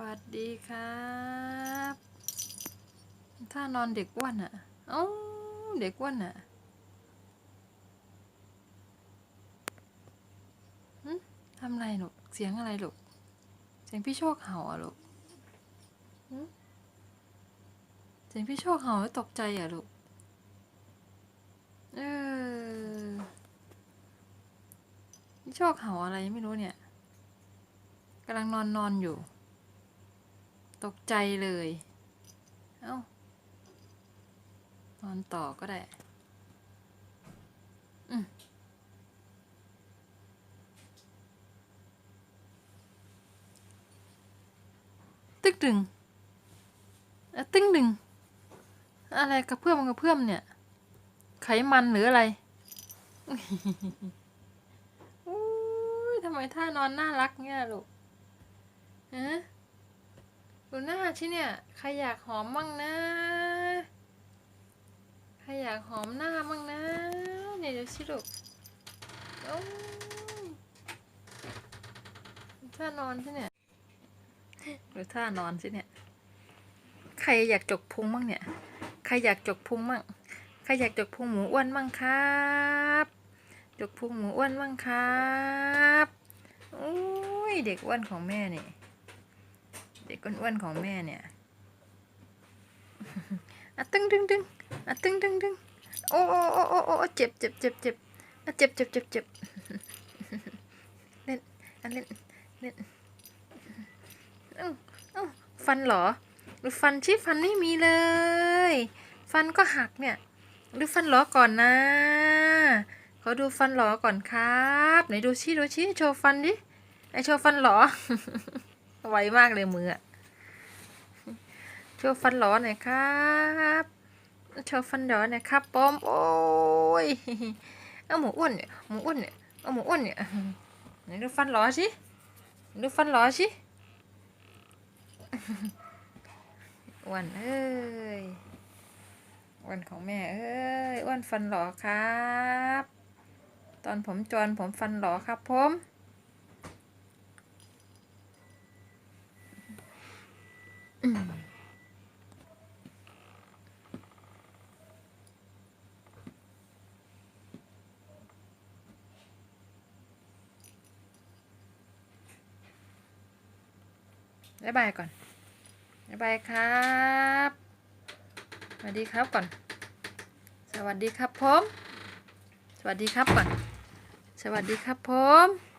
วัสดีครับ ถ้านอนเด็กอ้วนอะเอ้าเด็กอ้วนอะทำไรลูกเสียงอะไรลูกเสียงพี่โชคเห่าอะลูกเสียงพี่โชคเห่าแล้วตกใจอะลูกเออพี่โชคเห่าอะไรไม่รู้เนี่ยกำลังนอนนอนอยู่ ตกใจเลย เอ้านอนต่อก็ได้ตึกดึงอะตึ้งดึง อะไรกระเพื่อมกระเพื่อมเนี่ย ไขมันหรืออะไรอุ้ยทำไมท่านอนน่ารักเนี่ยลูกฮะ ดูหน้าชิเนี่ย ใครอยากหอมมั่งนะ ใครอยากหอมหน้ามั่งนะ เนี่ยเดี๋ยวชิลูกโอ้ยดูท่านอนชิเนี่ยดูท่านอนชิเนี่ย ใครอยากจกพุงมั่งเนี่ย ใครอยากจกพุงมั่ง ใครอยากจกพุงหมูอ้วนมั่งครับ จกพุงหมูอ้วนมั่งครับโอ้ยเด็กอ้วนของแม่เนี่ย อ้วนๆของแม่เนี่ยอะตึงตึงตึงอะตึงตึงตึงโอ้โอ้โอ้โอ้เจ็บเจ็บเจ็บเจ็บอะเจ็บเจ็บเจ็บเจ็บเล่นอะเล่นเล่นเอ้าเอ้าฟันเหรอดูฟันชิฟันไม่มีเลย ฟันก็หักเนี่ยดูฟันเหรอก่อนนะขอดูฟันหลอก่อนครับไหนดูชี้ดูชี้โชว์ฟันดิไอโชว์ฟันหลอไวมากเลยมืออะ ว์ฟันหลอหน่อยครับโชว์ฟันหลอหน่อยครับปอมโอ้ยเอาหมูอ้วนเนี่ยหมูอ้วนเนี่ยเอาหมูอ้วนเนี่ยไหนดูฟันหลอสิดูฟันหลอสิอ้วนเอ้ยอ้วนของแม่เอ้ยอ้วนฟันหลอครับ ตอนผมจรผมฟันหลอครับผมอืม บ๊ายบายก่อนบ๊ายบายครับสวัสดีครับก่อน สวัสดีครับผม สวัสดีครับก่อน สวัสดีครับผม